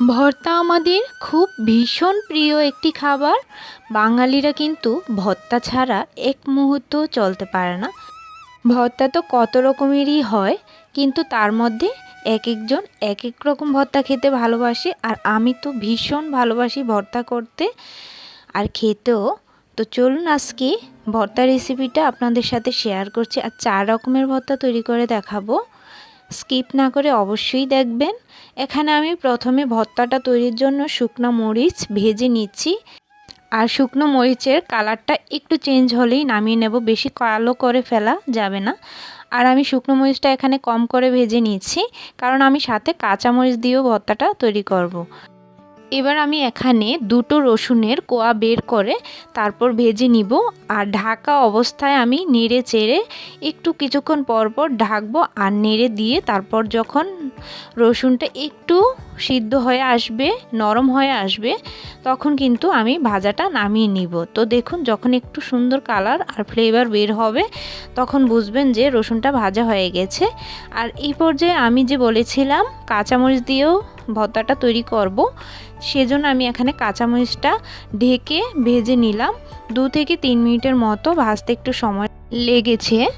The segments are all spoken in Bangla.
ভর্তা আমাদের খুব ভীষণ প্রিয় একটি খাবার। বাঙালিরা কিন্তু ভর্তা ছাড়া এক মুহূর্ত চলতে পারে না। ভর্তা তো কত রকমেরই হয়, কিন্তু তার মধ্যে এক একজন এক এক রকম ভর্তা খেতে ভালোবাসে। আর আমি তো ভীষণ ভালোবাসি ভর্তা করতে আর খেতেও। তো চলুন আজকে ভর্তা রেসিপিটা আপনাদের সাথে শেয়ার করছি আর চার রকমের ভর্তা তৈরি করে দেখাবো। স্কিপ না করে অবশ্যই দেখবেন। এখানে আমি প্রথমে ভর্তাটা তৈরির জন্য শুকনো মরিচ ভেজে নিচ্ছি। আর শুকনো মরিচের কালারটা একটু চেঞ্জ হলেই নামিয়ে নেব, বেশি কালো করে ফেলা যাবে না। আর আমি শুকনো মরিচটা এখানে কম করে ভেজে নিচ্ছি, কারণ আমি সাথে কাঁচা মরিচ দিয়েও ভর্তাটা তৈরি করব। এবার আমি এখানে দুটো রসুনের কোয়া বের করে তারপর ভেজে নিব আর ঢাকা অবস্থায় আমি নেড়ে চেড়ে একটু কিছুক্ষণ পর পর ঢাকবো আর নেড়ে দিয়ে তারপর যখন রসুনটা একটু সিদ্ধ হয়ে আসবে, নরম হয়ে আসবে, তখন কিন্তু আমি ভাজাটা নামিয়ে নিব। তো দেখুন, যখন একটু সুন্দর কালার আর ফ্লেভার বের হবে, তখন বুঝবেন যে রসুনটা ভাজা হয়ে গেছে। আর এই পর্যায়ে আমি যে বলেছিলাম, কাঁচামরিচ দিয়েও ভর্তাটা তৈরি করব। সেজন্য আমি এখানে কাঁচামরিচটা ঢেকে ভেজে নিলাম। দু থেকে তিন মিনিটের মতো ভাজতে একটু সময় লেগেছে।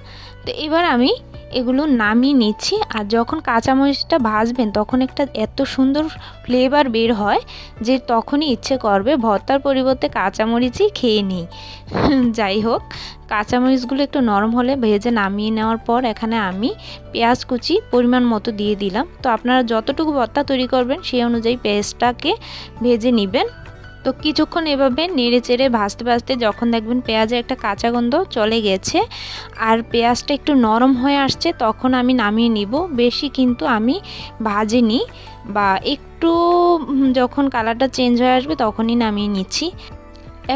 তো এবার আমি এগুলো নামিয়ে নিচ্ছি। আর যখন কাঁচামরিচটা ভাজবেন, তখন একটা এত সুন্দর ফ্লেভার বের হয় যে তখনই ইচ্ছে করবে ভর্তার পরিবর্তে কাঁচামরিচই খেয়ে নিই। যাই হোক, কাঁচামরিচগুলো একটু নরম হলে ভেজে নামিয়ে নেওয়ার পর এখানে আমি পেঁয়াজ কুচি পরিমাণ মতো দিয়ে দিলাম। তো আপনারা যতটুকু ভর্তা তৈরি করবেন, সেই অনুযায়ী পেঁয়াজটাকে ভেজে নেবেন। তো কিছুক্ষণ এভাবে নেড়ে চেড়ে ভাজতে ভাজতে যখন দেখবেন পেঁয়াজের একটা কাঁচা গন্ধ চলে গেছে আর পেঁয়াজটা একটু নরম হয়ে আসছে, তখন আমি নামিয়ে নিব। বেশি কিন্তু আমি ভাজিনি বা একটু যখন কালারটা চেঞ্জ হয়ে আসবে তখনই নামিয়ে নিচ্ছি।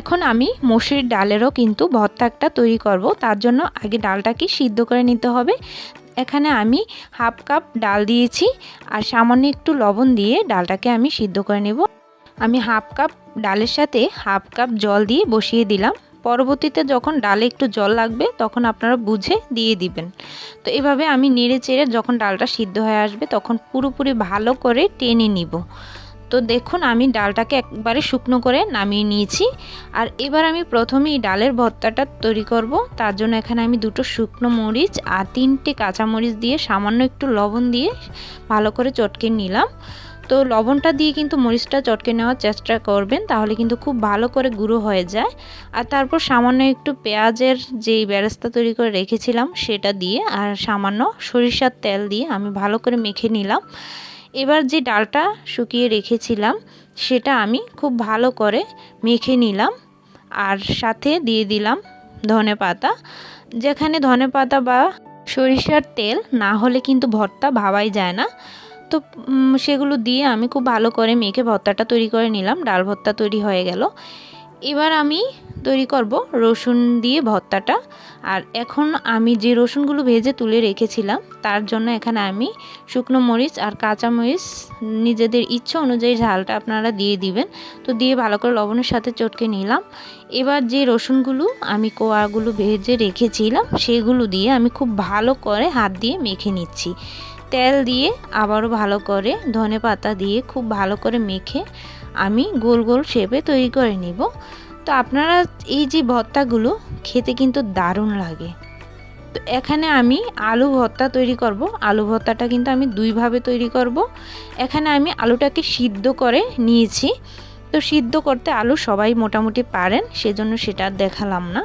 এখন আমি মসুরির ডালেরও কিন্তু ভর্তা একটা তৈরি করব, তার জন্য আগে ডালটাকে সিদ্ধ করে নিতে হবে। এখানে আমি হাফ কাপ ডাল দিয়েছি আর সামান্য একটু লবণ দিয়ে ডালটাকে আমি সিদ্ধ করে নেব। আমি হাফ কাপ ডালের সাথে হাফ কাপ জল দিয়ে বসিয়ে দিলাম। পরবর্তীতে যখন ডালে একটু জল লাগবে, তখন আপনারা বুঝে দিয়ে দিবেন। তো এভাবে আমি নেড়ে চেড়ে যখন ডালটা সিদ্ধ হয়ে আসবে, তখন পুরোপুরি ভালো করে টেনে নিব। তো দেখুন, আমি ডালটাকে একবারে শুকনো করে নামিয়ে নিয়েছি। আর এবার আমি প্রথমে এই ডালের ভর্তাটা তৈরি করব। তার জন্য এখানে আমি দুটো শুকনো মরিচ আর তিনটে কাঁচা মরিচ দিয়ে সামান্য একটু লবণ দিয়ে ভালো করে চটকে নিলাম। তো লবণটা দিয়ে কিন্তু মরিচটা চটকে নেওয়ার চেষ্টা করবেন, তাহলে কিন্তু খুব ভালো করে গুঁড়ো হয়ে যায়। আর তারপর সামান্য একটু পেঁয়াজের যেই বেরেস্তা তৈরি করে রেখেছিলাম সেটা দিয়ে, আর সামান্য সরিষার তেল দিয়ে আমি ভালো করে মেখে নিলাম। এবার যে ডালটা শুকিয়ে রেখেছিলাম সেটা আমি খুব ভালো করে মেখে নিলাম, আর সাথে দিয়ে দিলাম ধনে পাতা। যেখানে ধনে পাতা বা সরিষার তেল না হলে কিন্তু ভর্তা ভাবাই যায় না। তো সেগুলো দিয়ে আমি খুব ভালো করে মেখে ভর্তাটা তৈরি করে নিলাম। ডাল ভর্তা তৈরি হয়ে গেল। এবার আমি তৈরি করব রসুন দিয়ে ভর্তাটা। আর এখন আমি যে রসুনগুলো ভেজে তুলে রেখেছিলাম, তার জন্য এখানে আমি শুকনো মরিচ আর কাঁচা মরিচ নিজেদের ইচ্ছা অনুযায়ী ঝালটা আপনারা দিয়ে দিবেন। তো দিয়ে ভালো করে লবণের সাথে চটকে নিলাম। এবার যে রসুনগুলো আমি কোয়াগুলো ভেজে রেখেছিলাম, সেগুলো দিয়ে আমি খুব ভালো করে হাত দিয়ে মেখে নিচ্ছি। তেল দিয়ে আবারও ভালো করে ধনে পাতা দিয়ে খুব ভালো করে মেখে আমি গোল গোল শেপে তৈরি করে নিব। তো আপনারা এই যে ভর্তাগুলো খেতে কিন্তু দারুণ লাগে। তো এখানে আমি আলু ভর্তা তৈরি করব। আলু ভর্তাটা কিন্তু আমি দুইভাবে তৈরি করব। এখানে আমি আলুটাকে সিদ্ধ করে নিয়েছি। তো সিদ্ধ করতে আলু সবাই মোটামুটি পারেন, সেজন্য সেটা দেখালাম না।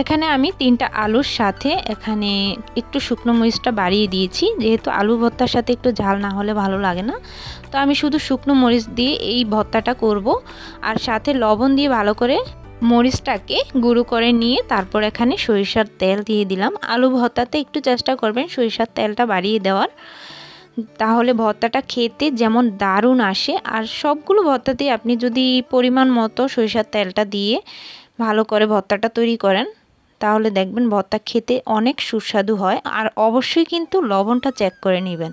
এখানে আমি তিনটা আলুর সাথে এখানে একটু শুকনো মরিচটা বাড়িয়ে দিয়েছি, যেহেতু আলু ভর্তার সাথে একটু ঝাল না হলে ভালো লাগে না। তো আমি শুধু শুকনো মরিচ দিয়ে এই ভর্তাটা করব আর সাথে লবণ দিয়ে ভালো করে মরিচটাকে গুঁড়ো করে নিয়ে তারপর এখানে সরিষার তেল দিয়ে দিলাম। আলু ভর্তাতে একটু চেষ্টা করবেন সরিষার তেলটা বাড়িয়ে দেওয়ার। তাহলে ভর্তাটা খেতে যেমন দারুণ আসে আর সবগুলো ভর্তাতেই আপনি যদি পরিমাণ মতো সরিষার তেলটা দিয়ে ভালো করে ভর্তাটা তৈরি করেন তাহলে দেখবেন ভর্তা খেতে অনেক সুস্বাদু হয় আর অবশ্যই কিন্তু লবণটা চেক করে নেবেন।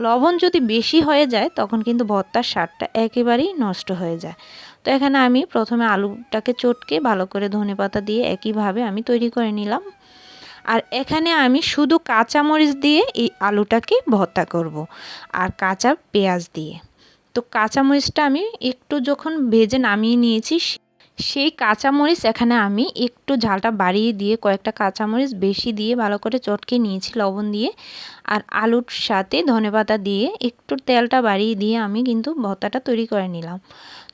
লবণ যদি বেশি হয়ে যায়, তখন কিন্তু ভর্তার স্বাদটা একেবারেই নষ্ট হয়ে যায়। তো এখানে আমি প্রথমে আলুটাকে চটকে ভালো করে ধনে পাতা দিয়ে একইভাবে আমি তৈরি করে নিলাম। আর এখানে আমি শুধু কাঁচা মরিচ দিয়ে এই আলুটাকে ভর্তা করব আর কাঁচা পেঁয়াজ দিয়ে। তো কাঁচামরিচটা আমি একটু যখন ভেজে নামিয়ে নিয়েছি সেই কাঁচামরিচ এখানে আমি একটু ঝালটা বাড়িয়ে দিয়ে কয়েকটা কাঁচামরিচ বেশি দিয়ে ভালো করে চটকে নিয়েছি লবণ দিয়ে। আর আলুর সাথে ধনেপাতা দিয়ে একটু তেলটা বাড়িয়ে দিয়ে আমি কিন্তু ভর্তাটা তৈরি করে নিলাম।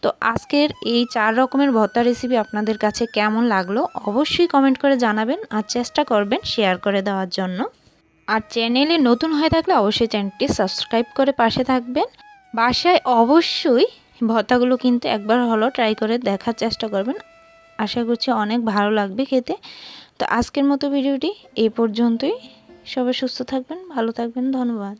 তো আজকের এই চার রকমের ভর্তা রেসিপি আপনাদের কাছে কেমন লাগল অবশ্যই কমেন্ট করে জানাবেন আর চেষ্টা করবেন শেয়ার করে দেওয়ার জন্য। আর চ্যানেলে নতুন হয়ে থাকলে অবশ্যই চ্যানেলটি সাবস্ক্রাইব করে পাশে থাকবেন। বাসায় অবশ্যই ভর্তাগুলো কিন্তু একবার হলো ট্রাই করে দেখার চেষ্টা করবেন। আশা করছি অনেক ভালো লাগবে খেতে। তো আজকের মতো ভিডিওটি এই পর্যন্তই। সবাই সুস্থ থাকবেন, ভালো থাকবেন, ধন্যবাদ।